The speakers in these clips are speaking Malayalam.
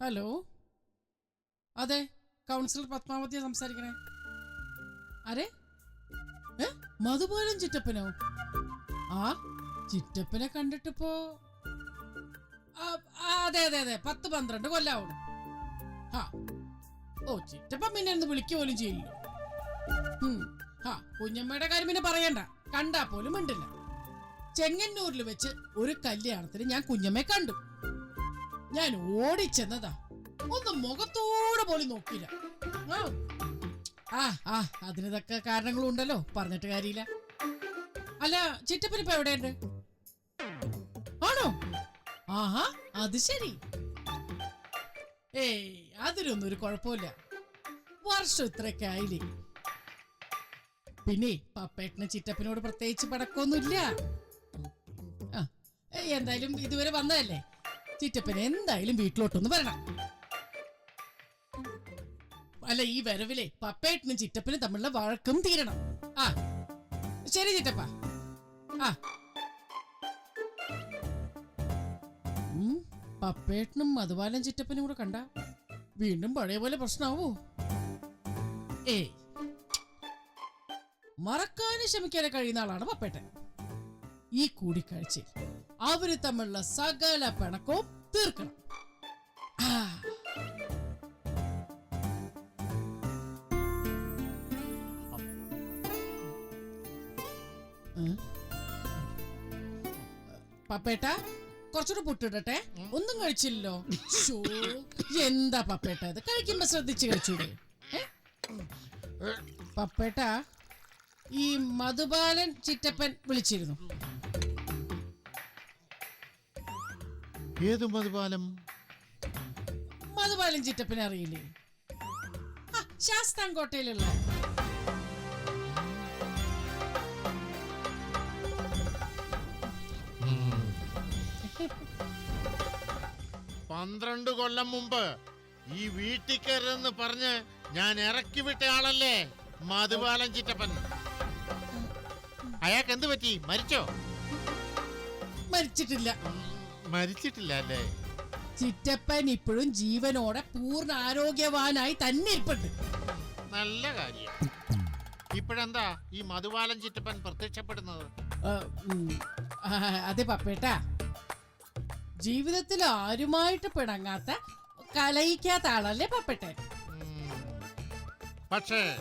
ഹലോ? അതെ കൗൺസിലർ പത്മാവതിയെ സംസാരിക്കണേ. ആരെ? ഏ? മധുപോലൻ ചിറ്റപ്പനോ? ആ ചിറ്റപ്പനെ കണ്ടിട്ടിപ്പോ അതെ അതെ അതെ പത്ത് പന്ത്രണ്ട് കൊല്ലാവണം ആ ഓ ചിറ്റപ്പൻ പിന്നെ ഒന്ന് വിളിക്കുക പോലും ചെയ്യില്ല ഹാ കുഞ്ഞമ്മയുടെ കാര്യം പിന്നെ പറയണ്ട. കണ്ടാ പോലും മിണ്ടില്ല. ചെങ്ങന്നൂരിൽ വെച്ച് ഒരു കല്യാണത്തിന് ഞാൻ കുഞ്ഞമ്മയെ കണ്ടു. ഞാൻ ഓടിച്ചെന്നതാ. ഒന്ന് മുഖത്തോടെ പോലും നോക്കില്ല ആ. ആ അതിനതൊക്കെ അതിന് കാരണങ്ങളും ഉണ്ടല്ലോ പറഞ്ഞിട്ട് കാര്യമില്ല. അല്ല ചിറ്റപ്പൻ എവിടെയുണ്ട്? ആണോ? ആഹാ അത് ശരി. ഏയ് അതിലൊന്നും ഒരു കുഴപ്പമില്ല. വർഷം ഇത്രയൊക്കെ ആയില്ലേ പിന്നെ പപ്പേട്ടന് ചിറ്റപ്പനോട് പ്രത്യേകിച്ച് പടക്കമൊന്നുമില്ല. എന്തായാലും ഇതുവരെ വന്നതല്ലേ? ചിറ്റപ്പൻ എന്തായാലും വീട്ടിലോട്ടൊന്ന് വരണം. അല്ല ഈ വരവിലെ പപ്പേട്ടനും ചിറ്റപ്പനും തമ്മിലുള്ള വഴക്കും തീരണം. ആ ശരി ചിറ്റപ്പ. ആ. പപ്പേട്ടനും മധുവാലൻ ചിറ്റപ്പനും കൂടെ കണ്ട വീണ്ടും പഴയ പോലെ പ്രശ്നമാവോ ഏ മറക്കാനും ശ്രമിക്കാനെ കഴിയുന്ന ആളാണ് പപ്പേട്ടൻ. ഈ കൂടിക്കാഴ്ചയിൽ അവർ തമ്മിലുള്ള സകല പിണക്കവും തീർക്കണം. പപ്പേട്ട കുറച്ചുകൂടെ പുട്ടിടട്ടെ. ഒന്നും കഴിച്ചില്ലല്ലോ. എന്താ പപ്പേട്ട ഇത്? കഴിക്കുമ്പോ ശ്രദ്ധിച്ച് കഴിച്ചൂടെ? പപ്പേട്ട ഈ മധുബാലൻ ചിറ്റപ്പൻ വിളിച്ചിരുന്നു. ഏത് മധുപാലം? മധുപാലം ചിറ്റപ്പനെ അറിയില്ലേ? ശാസ്താംകോട്ടയിലുള്ള പന്ത്രണ്ട് കൊല്ലം മുമ്പ് ഈ വീട്ടിൽ കയറുന്ന് പറഞ്ഞ് ഞാൻ ഇറക്കി വിട്ട ആളല്ലേ? മധുപാലൻ ചിറ്റപ്പൻ. അയാൾക്ക് എന്ത് പറ്റി? മരിച്ചോ? മരിച്ചിട്ടില്ല. മരിച്ചിട്ടില്ല അല്ലേ ചിറ്റപ്പൻ ഇപ്പോഴും ജീവനോടെ പൂർണ ആരോഗ്യവാനായി തന്നെ ഇരിപ്പുണ്ട്. നല്ല കാര്യം. ഇപ്പോഴെന്താ ഈ മധുവാലൻ ചിറ്റപ്പൻ പ്രത്യക്ഷപ്പെടുന്നത്? ആ, ഉം, ആ, അതെ പപ്പേട്ട. ജീവിതത്തിൽ ആരുമായിട്ട് പിണങ്ങാത്ത കലയിക്കാത്ത ആളല്ലേ പപ്പേട്ടൻ? ഉം. പക്ഷേ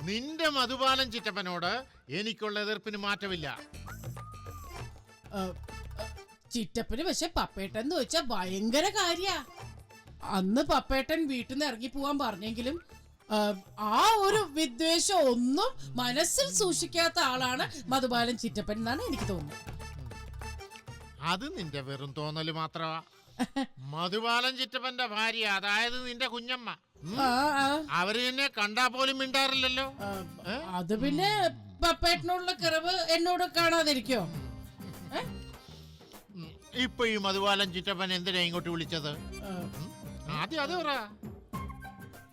നിന്റെ മധുപാലൻ ചിറ്റപ്പനോട് എനിക്കുള്ള എതിർപ്പിന് മാറ്റമില്ല. ആ, ചിറ്റപ്പന് പക്ഷെ പപ്പേട്ടൻ എന്ന് വെച്ചാ ഭയങ്കര കാര്യ. അന്ന് പപ്പേട്ടൻ വീട്ടിൽ നിന്ന് ഇറങ്ങി പോവാൻ പറഞ്ഞെങ്കിലും ആ, ഒരു വിദ്വേഷം ഒന്നും മനസ്സിൽ സൂക്ഷിക്കാത്ത ആളാണ് മധുബാലൻ ചിറ്റപ്പൻ എന്നാണ് എനിക്ക് തോന്നുന്നത്. അത് നിന്റെ വെറും തോന്നൽ മാത്രമാ മധുബാലൻ ചിറ്റപ്പന്റെ ഭാര്യ അതായത് നിന്റെ കുഞ്ഞമ്മ. അവർ നിന്നെ കണ്ടാ പോലും മിണ്ടാറില്ലല്ലോ. അത് പിന്നെ പപ്പേട്ടനോടുള്ള കിറവ് എന്നോട് കാണാതിരിക്കോ? ഏ? ഇപ്പൊ ഈ മധുപാലൻ ചിറ്റപ്പൻ എന്തിനാ ഇങ്ങോട്ട് വിളിച്ചത്? ആദ്യം അത് പറ.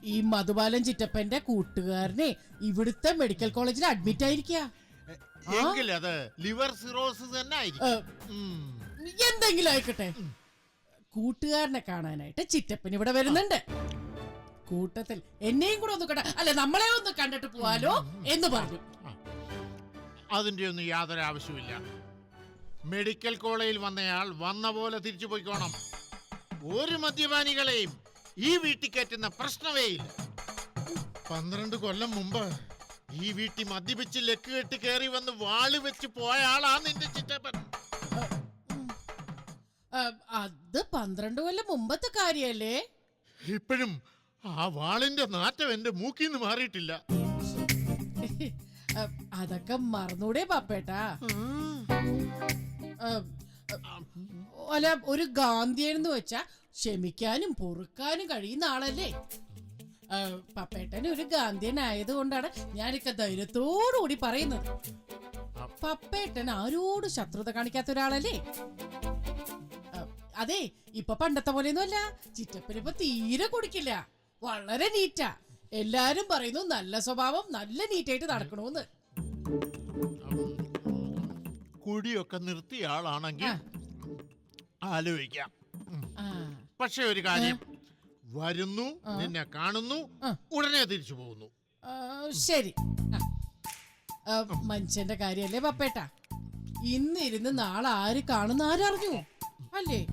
ഈ മധുബാലൻ ചിറ്റപ്പന്റെ കൂട്ടുകാരനെ ഇവിടുത്തെ മെഡിക്കൽ കോളേജിൽ അഡ്മിറ്റ് ആയിരിക്കാ. എങ്കിൽ അത് ലിവർ സിറോസിസ് തന്നെ ആയിരിക്കും. ഉം. എന്തെങ്കിലും ആയിക്കട്ടെ. കൂട്ടുകാരനെ കാണാനായിട്ട് ചിറ്റപ്പൻ ഇവിടെ വരുന്നുണ്ട്. കൂട്ടത്തിൽ എന്നെയും കൂടെ ഒന്ന് കണ്ട അല്ല നമ്മളെ ഒന്ന് കണ്ടിട്ട് പോവാലോ എന്ന് പറഞ്ഞു. അതിന്റെ ഒന്നും യാതൊരു ആവശ്യമില്ല മെഡിക്കൽ കോളേജിൽ വന്നയാൾ വന്ന പോലെ തിരിച്ചു പോയിക്കോണം. ഒരു മദ്യപാനികളെയും ഈ വീട്ടിൽ കയറ്റുന്ന പ്രശ്നമേ ഇല്ല. പന്ത്രണ്ട് കൊല്ലം മുമ്പ് ഈ വീട്ടിൽ മദ്യപിച്ച് ലക്ക് കെട്ടി കയറി വന്ന് വാൾ വെച്ച് പോയ ആളാ നിന്റെ ചിറ്റപ്പൻ. അത് പന്ത്രണ്ട് കൊല്ലം മുമ്പത്തെ കാര്യല്ലേ? ഇപ്പോഴും ആ വാളിന്റെ നാറ്റം എന്റെ മൂക്കിൽ നിന്ന് മാറിയിട്ടില്ല. അതൊക്കെ മറന്നൂടെ പാപ്പേട്ടാ. അല്ല ഒരു ഗാന്ധിയൻ എന്ന് വെച്ചാ ക്ഷമിക്കാനും പൊറുക്കാനും കഴിയുന്ന ആളല്ലേ? പപ്പേട്ടൻ ഒരു ഗാന്ധിയൻ ആയതുകൊണ്ടാണ് ഞാനൊക്കെ ധൈര്യത്തോടുകൂടി പറയുന്നത്. പപ്പേട്ടൻ ആരോട് ശത്രുത കാണിക്കാത്ത ഒരാളല്ലേ? അതെ ഇപ്പൊ പണ്ടത്തെ പോലെയൊന്നും അല്ല. ചിറ്റപ്പൻ ഇപ്പൊ തീരെ കുടിക്കില്ല. വളരെ നീറ്റാ. എല്ലാരും പറയുന്നു നല്ല സ്വഭാവം നല്ല നീറ്റായിട്ട് നടക്കണമെന്ന് കുടിയൊക്കെ നിർത്തിയ ആളാണെങ്കിൽ ആലോചിക്കാം. പക്ഷെ ഒരു കാര്യം വരുന്നു നിന്നെ കാണുന്നു. ഉടനെ തിരിച്ചു പോകുന്നു. ശരി. മനുഷ്യന്റെ കാര്യല്ലേ പപ്പേട്ട? ഇന്നിരുന്ന് നാളെ ആര് കാണുന്ന ആരറിഞ്ഞു? അല്ലേ?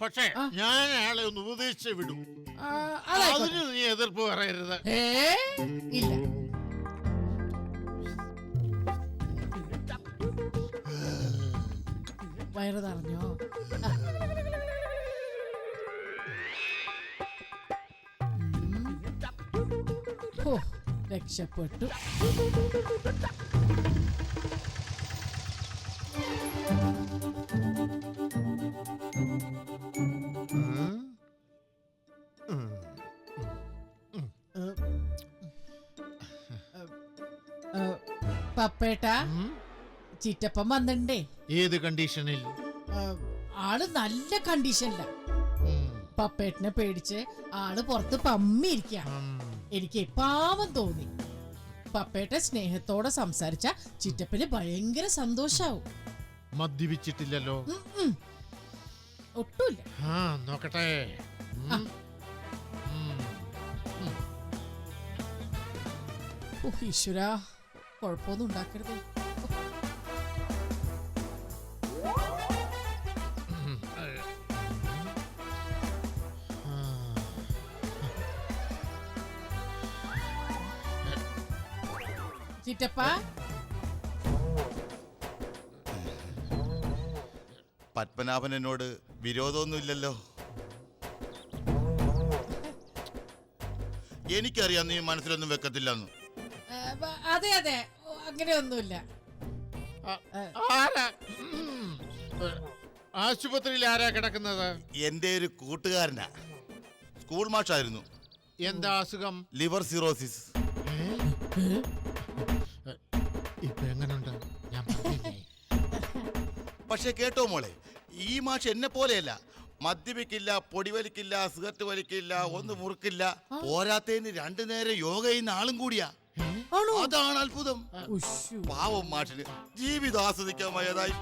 പക്ഷേ ഞാൻ അയാളെ ഒന്ന് ഉപദേശിച്ചു വിടും. അതിന് നീ എതിർപ്പ് പറയരുത്. ഏ? ഇല്ല. വയറ് നിറഞ്ഞോ. ഹോ, രക്ഷപ്പെട്ടു. പപ്പേട്ട? ചിറ്റപ്പം വന്നിണ്ടേ. ഏത് കണ്ടീഷനിൽ? ആൾ നല്ല കണ്ടീഷനില്ല പപ്പേട്ടിനെ പേടിച്ച് ആൾ പുറത്ത് പമ്മിയിരിക്ക. എനിക്ക് പാവം തോന്നി. പപ്പേട്ട സ്നേഹത്തോടെ സംസാരിച്ച ചിറ്റപ്പന് ഭയങ്കര സന്തോഷാവും. മദ്യപിച്ചിട്ടില്ലല്ലോ. ഒട്ടുമില്ല. നോക്കട്ടെ. ഈശ്വര. കുഴപ്പമൊന്നും ഉണ്ടാക്കരുത്. ചിറ്റപ്പ പത്മനാഭൻ എന്നോട് വിരോധമൊന്നുമില്ലല്ലോ. എനിക്കറിയാം നീ മനസ്സിലൊന്നും വെക്കത്തില്ലെന്ന്. ബ- അതെ അതെ. അങ്ങനെയൊന്നുമില്ല. ആരാ? ആശുപത്രിയിൽ ആരാ കിടക്കുന്നത്? എന്റെ ഒരു കൂട്ടുകാരനാ. സ്കൂൾ മാഷായിരുന്നു. എന്താ അസുഖം? Liver cirrhosis. പക്ഷെ കേട്ടോ മോളെ ഈ മാഷ് എന്നെ പോലെയല്ല. മദ്യപിക്കില്ല പൊടിവലിക്കില്ല സിഗരറ്റ് വലിക്കില്ല ഒന്ന് മുറുക്കില്ല. പോരാത്തതിന് രണ്ടു നേരം യോഗ ചെയ്യുന്ന ആളും കൂടിയാ. അതാണ് അത്ഭുതം. പാവം മാഷിന് ജീവിതം ആസ്വദിക്കാൻ വയ്യതായി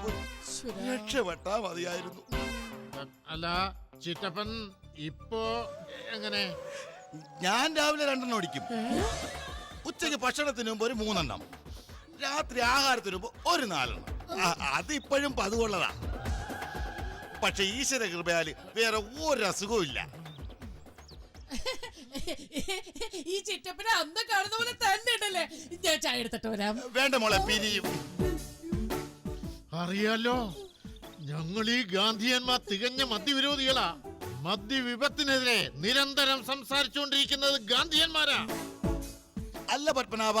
രക്ഷപ്പെട്ടാ മതിയായിരുന്നു. അല്ല ചിറ്റപ്പൻ ഇപ്പോ എങ്ങനെ? ഞാൻ രാവിലെ രണ്ടെണ്ണം ഓടിക്കും ഉച്ചയ്ക്ക് ഭക്ഷണത്തിന് മുമ്പ് ഒരു മൂന്നെണ്ണം. രാത്രി ആഹാരത്തിന് മുമ്പ് ഒരു നാലെണ്ണം. ആ, അത് ഇപ്പോഴും പതുകൊള്ളതാ പക്ഷെ ഈശ്വര കൃപയാൽ വേറെ ഒരു അസുഖവും ഇല്ല ഈ ചിറ്റപ്പനെ അന്ന് കാണുന്ന പോലെ തന്നെ ഉണ്ടല്ലേ? ഞാൻ ചായ എടുത്തിട്ട് വരാം. വേണ്ട മോളെ പിരിയും. അറിയാലോ ഞങ്ങൾ ഈ ഗാന്ധിയന്മാർ തികഞ്ഞ മദ്യവിരോധികളാ. മദ്യവിപത്തിനെതിരെ നിരന്തരം സംസാരിച്ചുകൊണ്ടിരിക്കുന്നത് ഗാന്ധിയന്മാരാ. അല്ല പത്മനാഭ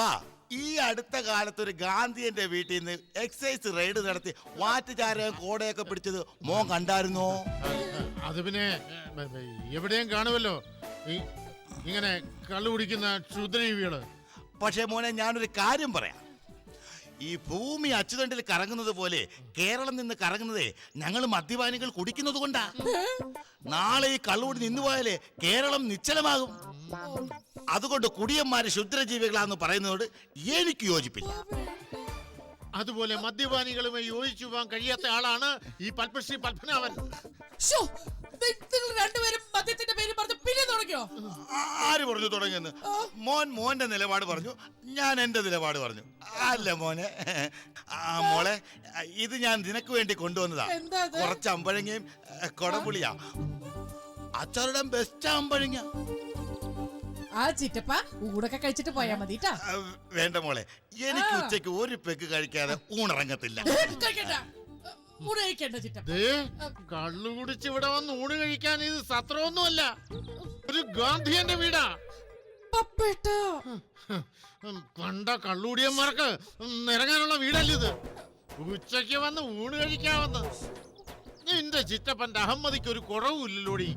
ഈ അടുത്ത കാലത്ത് ഒരു ഗാന്ധിയന്റെ വീട്ടിൽ നിന്ന് എക്സൈസ് റെയ്ഡ് നടത്തി വാറ്റുചാരയും കോടയൊക്കെ പിടിച്ചത് മോൻ കണ്ടായിരുന്നോ? അത് പിന്നെ എവിടെയും കാണുമല്ലോ. ഈ- ഇങ്ങനെ കള്ളു കുടിക്കുന്ന ക്ഷുദ്രജീവികൾ പക്ഷേ മോനെ ഞാനൊരു കാര്യം പറയാം. ഈ ഭൂമി അച്ചുതണ്ടിൽ കറങ്ങുന്നത് പോലെ കേരളം നിന്ന് കറങ്ങുന്നതേ ഞങ്ങൾ മദ്യപാനികൾ കുടിക്കുന്നത് കൊണ്ടാ. നാളെ ഈ കള്ളുകൂടി നിന്നുപോയാലേ കേരളം നിശ്ചലമാകും. അതുകൊണ്ട് കുടിയന്മാര് ക്ഷുദ്രജീവികളാന്ന് പറയുന്നതോട് എനിക്ക് യോജിപ്പില്ല. അതുപോലെ മദ്യപാനികളുമായി യോജിച്ചു പോകാൻ കഴിയാത്ത ആളാണ് ഈ പത്മശ്രീ പത്മനാഭൻ. ശോ, നി- നിങ്ങൾ രണ്ടുപേരും മദ്യത്തിന്റെ പേര് പറഞ്ഞ് പിന്നെ തുടങ്ങിയോ? ആര് പറഞ്ഞു തുടങ്ങിയെന്ന്? മോൻ മോന്റെ നിലപാട് പറഞ്ഞു ഞാൻ എന്റെ നിലപാട് പറഞ്ഞു. അല്ല മോനെ ആ മോളെ ഇത് ഞാൻ നിനക്ക് വേണ്ടി കൊണ്ടുവന്നതാ. എന്താ? കുറച്ച് അമ്പഴങ്ങയും ഏ, കൊടപുളിയാ. അച്ചാറുടെ ബെസ്റ്റ് അമ്പഴങ്ങ ആ ചിറ്റപ്പ ഊടൊക്കെ കഴിച്ചിട്ട് പോയാ മതി വേണ്ട മോളെ. എനിക്ക് ഉച്ചയ്ക്ക് ഉച്ചയ്ക്ക് ഒരു പെക്ക് കഴിക്കാതെ ഊണിറങ്ങത്തില്ല. കള്ളു കുടിച്ച് ഇവിടെ വന്ന് ഊണ് കഴിക്കാൻ ഇത് സത്രമൊന്നുമല്ല. ഒരു ഗാന്ധിയന്റെ വീടാ. പണ്ട കള്ളുകൂടിയന്മാർക്ക് നിറങ്ങാനുള്ള വീടല്ല ഇത്? ഉച്ചയ്ക്ക് വന്ന് ഊണ് കഴിക്കാമെന്ന് നിന്റെ ചിറ്റപ്പന്റെ അഹമ്മദിക്ക് ഒരു കുറവുമില്ലല്ലോടി.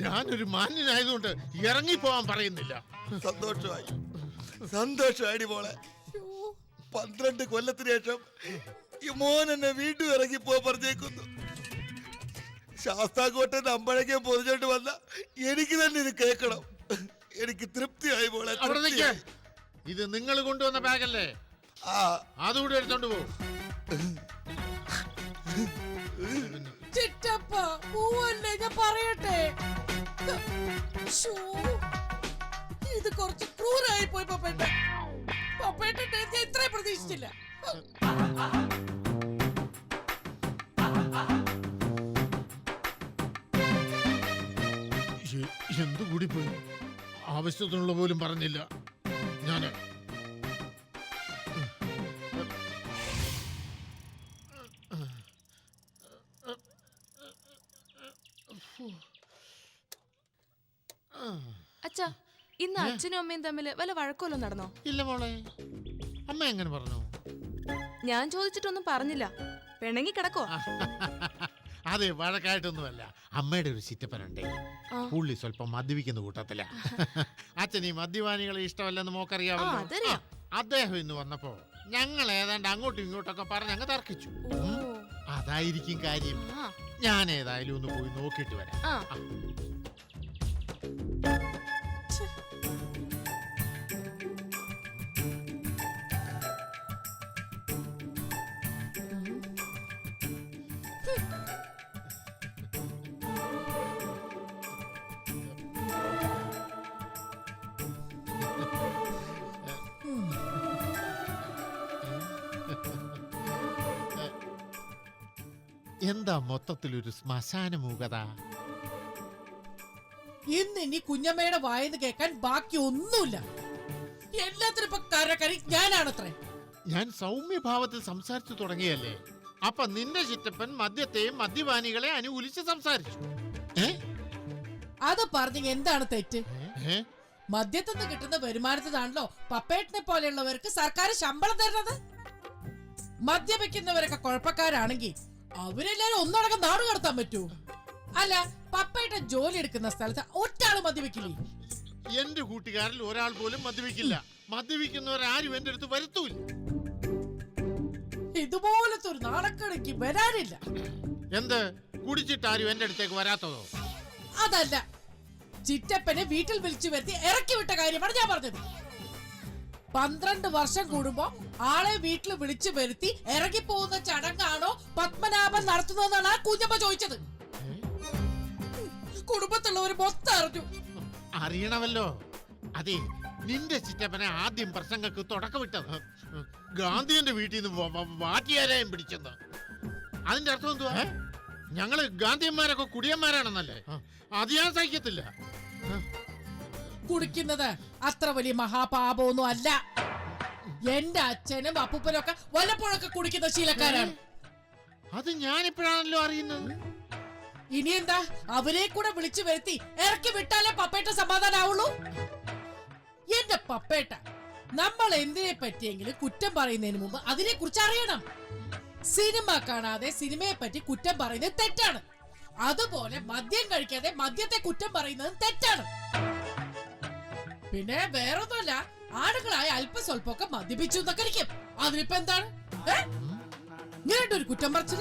ഞാനൊരു മാന്യനായതുകൊണ്ട് ഇറങ്ങി ഇറങ്ങിപ്പോവാൻ പറയുന്നില്ല. സന്തോഷമായി. സന്തോഷമായി മോളെ. പന്ത്രണ്ട് കൊല്ലത്തിന് ശേഷം ഈ മോൻ എന്നെ വീണ്ടും ഇറങ്ങിപ്പോ പറഞ്ഞേക്കുന്നു. ശാസ്താക്കോട്ടെ അമ്പഴക്കെ പൊതിഞ്ഞോണ്ട് വന്ന എനിക്ക് തന്നെ ഇത് കേൾക്കണം. എനിക്ക് തൃപ്തിയായി മോളെ നിൽക്കേ ഇത് നിങ്ങൾ കൊണ്ടുവന്ന ബാഗല്ലേ? ആ. അതുകൂടി എടുത്തോണ്ട് പോ. ചിറ്റപ്പ പൂവല്ലേ? ഞാൻ പറയട്ടെ. ഇത്. കുറച്ച് ക്രൂരായി പോയി പപ്പേട്ട പപ്പേട്ട ഇത്രയും പ്രതീക്ഷിച്ചില്ല. എന്ത് കൂടി പോയി? ആവശ്യത്തിനുള്ള പോലും പറഞ്ഞില്ല. ഞാൻ അച്ഛനും അമ്മയും തമ്മിൽ വല്ല വഴക്കമല്ലോ നടന്നോ? ഇല്ല മോളെ. അമ്മ എങ്ങനെ പറഞ്ഞു? ഞാൻ ചോദിച്ചിട്ടൊന്നും പറഞ്ഞില്ല. പിണങ്ങി കിടക്കോ അതെ വഴക്കായിട്ടൊന്നുമല്ല. അമ്മയുടെ ഒരു ചിറ്റപ്പനുണ്ടേ. പുള്ളി സ്വല്പം മദ്യപിക്കുന്ന കൂട്ടത്തില. അച്ഛൻ ഈ മദ്യപാനികളെ ഇഷ്ടമല്ലെന്ന് മോക്കറിയാവല്ലോ. അദ്ദേഹം ഇന്ന് വന്നപ്പോ ഞങ്ങൾ ഏതാണ്ട് അങ്ങോട്ടും ഇങ്ങോട്ടൊക്കെ പറഞ്ഞ് അങ്ങ് തർക്കിച്ചു. അതായിരിക്കും കാര്യം. ഞാൻ ഏതായാലും ഒന്ന് പോയി നോക്കിയിട്ട് വരാം. എന്താ മൊത്തത്തിലൊരു ശ്മശാന മൂകത ഇന്ന് ഇനി കുഞ്ഞമ്മയുടെ വായന്ന് കേൾക്കാൻ ബാക്കി ഒന്നുമില്ല എല്ലാത്തിനും ഇപ്പൊ കരക്കരി ഞാനാണത്രേ. ഞാൻ സൗമ്യഭാവത്തിൽ സംസാരിച്ചു തുടങ്ങിയല്ലേ? അപ്പൊ നിന്റെ ചിറ്റപ്പൻ മദ്യത്തെയും മദ്യപാനികളെ അനുകൂലിച്ച് സംസാരിച്ചു. ഏ? അത് പറഞ്ഞ എന്താണ് തെറ്റ്? ഏ? മദ്യത്തുനിന്ന് കിട്ടുന്ന വരുമാനത്തിനാണല്ലോ പപ്പേട്ടിനെ പോലെയുള്ളവർക്ക് സർക്കാർ ശമ്പളം തരുന്നത്? മദ്യപിക്കുന്നവരൊക്കെ കുഴപ്പക്കാരാണെങ്കിൽ അവരെല്ലാരും ഒന്നടക്കം നാട് കടത്താൻ പറ്റൂ. അല്ല പപ്പയുടെ ജോലി എടുക്കുന്ന സ്ഥലത്ത് ഒറ്റാൾ മദ്യപിക്കില്ലേ? എന്റെ കൂട്ടുകാരിൽ ഒരാൾ പോലും മദ്യപിക്കില്ല. മദ്യപിക്കുന്നവരാരും എന്റെ അടുത്ത് വരുത്തൂല്ല. ഇതുപോലത്തെ ഒരു നാണക്കടയ്ക്ക് വരാനില്ല. എന്ത്? കുടിച്ചിട്ടാരും എന്റെ അടുത്തേക്ക് വരാത്തതോ? അതല്ല. ചിറ്റപ്പനെ വീട്ടിൽ വിളിച്ചു വരുത്തി ഇറക്കി വിട്ട കാര്യമാണ് ഞാൻ പറഞ്ഞത്. പന്ത്രണ്ട് വർഷം കൂടുമ്പോ ആളെ വീട്ടിൽ വിളിച്ചു വരുത്തി ഇറങ്ങി പോകുന്ന ചടങ്ങാണോ പത്മനാഭൻ നടത്തുന്നതെന്നാണ് ആ കുഞ്ഞമ്മ ചോദിച്ചത്. കുടുംബത്തിലുള്ളവർ മൊത്തം അറിഞ്ഞു. അറിയണമല്ലോ. അതെ നിന്റെ ചിറ്റപ്പനെ ആദ്യം പ്രസംഗക്ക് തുടക്കമിട്ടത്. ഗാന്ധിയന്റെ വീട്ടിൽ നിന്ന് വാറ്റിയാരായും പിടിച്ചത് അതിന്റെ അർത്ഥം എന്തുവാ? ഞങ്ങൾ ഗാന്ധിയന്മാരൊക്കെ കുടിയന്മാരാണെന്നല്ലേ? അത് ഞാൻ സഹിക്കത്തില്ല. കുടിക്കുന്നത് അത്ര വലിയ മഹാപാപമൊന്നും അല്ല. എന്റെ അച്ഛനും അപ്പൂപ്പനും ഒക്കെ വല്ലപ്പോഴൊക്കെ കുടിക്കുന്ന ശീലക്കാരാണ്. അത് ഞാനിപ്പോഴാണല്ലോ അറിയുന്നത്. ഇനി എന്താ? അവരെ കൂടെ വിളിച്ചു വരുത്തി ഇറക്കി വിട്ടാലേ പപ്പേട്ട സമാധാനാവുള്ളൂ? എന്റെ പപ്പേട്ട നമ്മൾ എന്തിനെ പറ്റിയെങ്കിലും കുറ്റം പറയുന്നതിന് മുമ്പ് അതിനെ കുറിച്ച് അറിയണം. സിനിമ കാണാതെ സിനിമയെ പറ്റി കുറ്റം പറയുന്നത് തെറ്റാണ്. അതുപോലെ മദ്യം കഴിക്കാതെ മദ്യത്തെ കുറ്റം പറയുന്നത് തെറ്റാണ്. പിന്നെ വേറൊന്നുമല്ല. ആണുങ്ങളായ അല്പം സ്വല്പമൊക്കെ മദ്യപിച്ചു എന്നൊക്കെ അതിനിപ്പോ എന്താണ്? ഏ? ഇങ്ങനെയുണ്ട് ഒരു കുറ്റം പറച്ചിൽ?